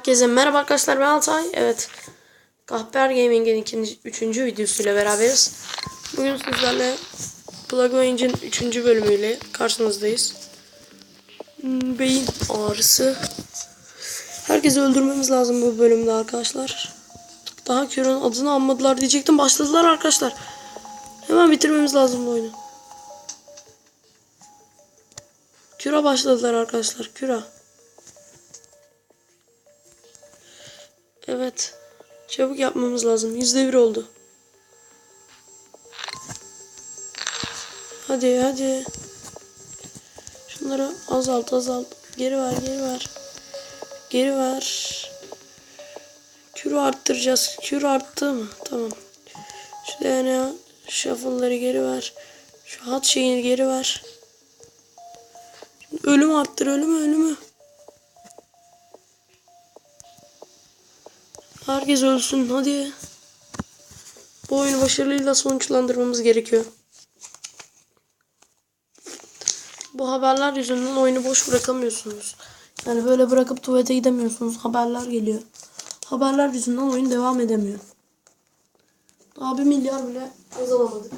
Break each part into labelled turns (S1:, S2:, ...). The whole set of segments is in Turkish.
S1: Herkese merhaba arkadaşlar ben Altay. Evet. Kahper Gaming'in ikinci, üçüncü videosuyla beraberiz. Bugün sizlerle Plug Range'in üçüncü bölümüyle karşınızdayız. Hmm, Beyin ağrısı. Herkesi öldürmemiz lazım bu bölümde arkadaşlar. Daha Kür'ün adını anmadılar diyecektim. Başladılar arkadaşlar. Hemen bitirmemiz lazım bu oyunu. Küra başladılar arkadaşlar. Küra. Evet. Çabuk yapmamız lazım. Yüzde bir oldu. Hadi hadi. Şunları azalt azalt. Geri ver geri ver. Geri ver. Kürü arttıracağız. Kürü arttı mı? Tamam. Şu DNA shuffle'ları geri ver. Şu hat şeyini geri ver. Ölüm arttır ölümü ölümü. Herkes ölsün hadi. Bu oyunu başarıyla sonuçlandırmamız gerekiyor. Bu haberler yüzünden oyunu boş bırakamıyorsunuz. Yani böyle bırakıp tuvalete gidemiyorsunuz. Haberler geliyor. Haberler yüzünden oyun devam edemiyor. Daha bir milyar bile kazanamadık.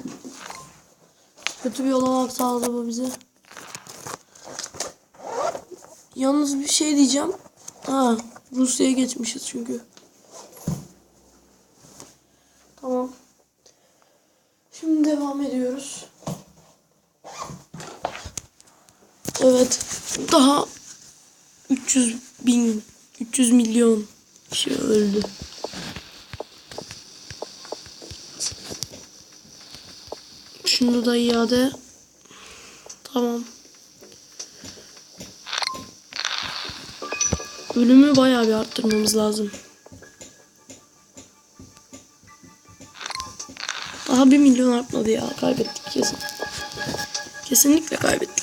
S1: Kötü bir olanak sağladı bu bize. Yalnız bir şey diyeceğim. Ha, Rusya'ya geçmişiz çünkü. Tamam. Şimdi devam ediyoruz. Evet. Daha 300 bin, 300 milyon kişi öldü. Şunu da iade. Tamam. Ölümü bayağı bir arttırmamız lazım. Daha bir milyon artmadı ya. Kaybettik kesin. Kesinlikle kaybettik.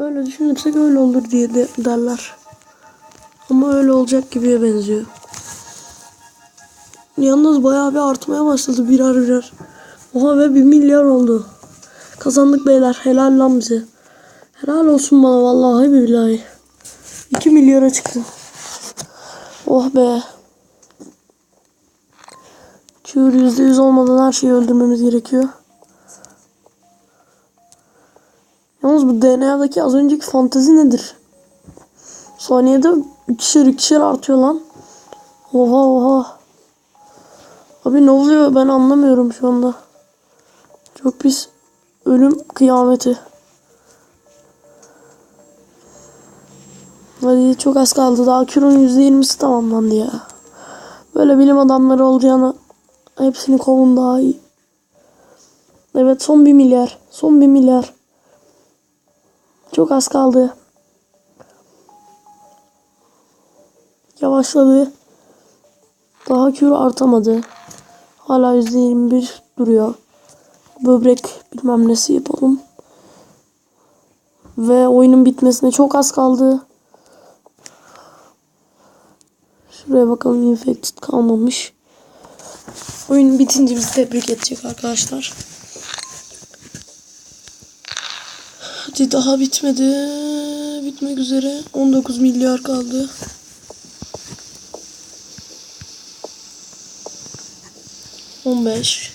S1: Öyle düşünürsek öyle olur diye de derler. Ama öyle olacak gibiye benziyor. Yalnız bayağı bir artmaya başladı birer birer. Oha ve bir milyar oldu. Kazandık beyler. Helal lan bize. Helal olsun bana vallahi billahi. 2 milyara çıktı. Oh be. Cure %100 olmadan her şeyi öldürmemiz gerekiyor. Yalnız bu DNA'daki az önceki fantezi nedir? Saniyede ikişer ikişer artıyor lan. Oha oha. Abi ne oluyor ben anlamıyorum şu anda. Çok pis ölüm kıyameti. Hadi çok az kaldı. Daha Cure'un %20'si tamamlandı ya. Böyle bilim adamları olacağını hepsini kovun daha iyi. Evet son bir milyar. Son bir milyar. Çok az kaldı. Yavaşladı. Daha kür artamadı. Hala %21 duruyor. Böbrek bilmem nesi yapalım. Ve oyunun bitmesine çok az kaldı. Şuraya bakalım infected kalmamış. Oyun bitince bizi tebrik edecek arkadaşlar. Hadi daha bitmedi. Bitmek üzere. 19 milyar kaldı. On beş.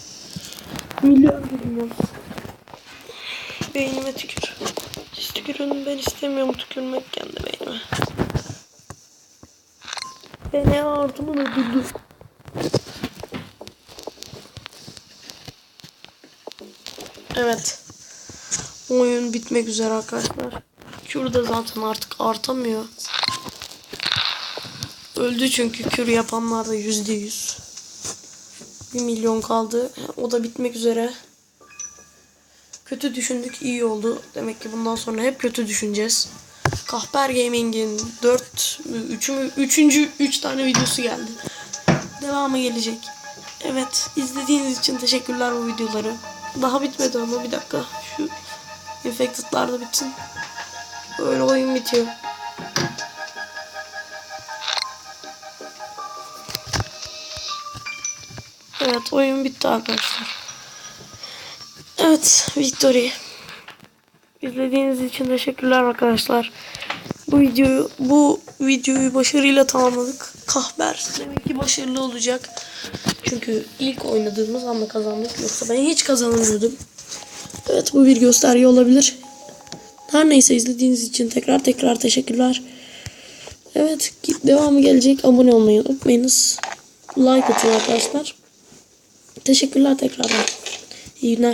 S1: Milyar dedim. Beynime tükür. Siz tükürün ben istemiyorum tükürmek kendi beynime. Beni ardımı öldürdü. Evet. Oyun bitmek üzere arkadaşlar. Kür de zaten artık artamıyor. Öldü çünkü kür yapanlar da yüzde yüz. Bir milyon kaldı. O da bitmek üzere. Kötü düşündük iyi oldu. Demek ki bundan sonra hep kötü düşüneceğiz. Kahper Gaming'in 4 3 3. 3 tane videosu geldi. Devamı gelecek. Evet, izlediğiniz için teşekkürler bu videoları. Daha bitmedi ama bir dakika. Şu infected'lar da bitsin. Böyle oyun bitiyor. Evet, oyun bitti arkadaşlar. Evet, victory. İzlediğiniz için teşekkürler arkadaşlar. Bu videoyu bu videoyu başarıyla tamamladık. Kahber demek ki başarılı olacak. Çünkü ilk oynadığımız anda kazandık. Yoksa ben hiç kazanamıyordum. Evet bu bir gösterge olabilir. Her neyse izlediğiniz için tekrar tekrar teşekkürler. Evet devamı gelecek. Abone olmayı unutmayınız. Like atın arkadaşlar. Teşekkürler tekrardan. İyi günler.